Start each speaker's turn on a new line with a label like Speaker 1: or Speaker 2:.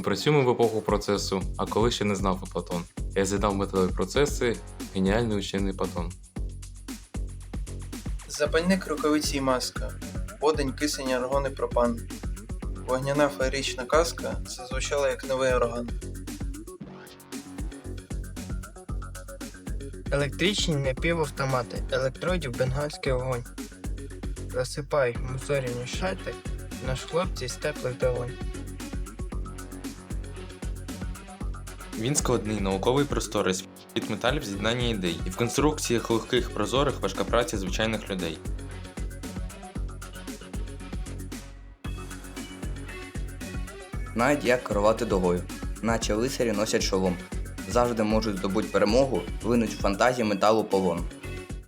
Speaker 1: Ми працюємо в епоху процесу, а коли ще не знав Платон. Я згадав методові процеси, геніальний учений Платон.
Speaker 2: Запальник рукавиці і маска, водень, кисень, аргон і пропан. Вогняна феєрична казка зазвучала як новий орган.
Speaker 3: Електричні напівавтомати, електродів бенгальський огонь. Засипай мусорівні шати, наш хлопці з теплих долонь.
Speaker 1: Він складний, науковий простори, від металів з'єднання ідей, і в конструкціях легких прозорих важка праця звичайних людей.
Speaker 4: Знають, як керувати догою, наче лицарі носять шолом. Завжди можуть здобути перемогу, винуть в фантазії металу полон.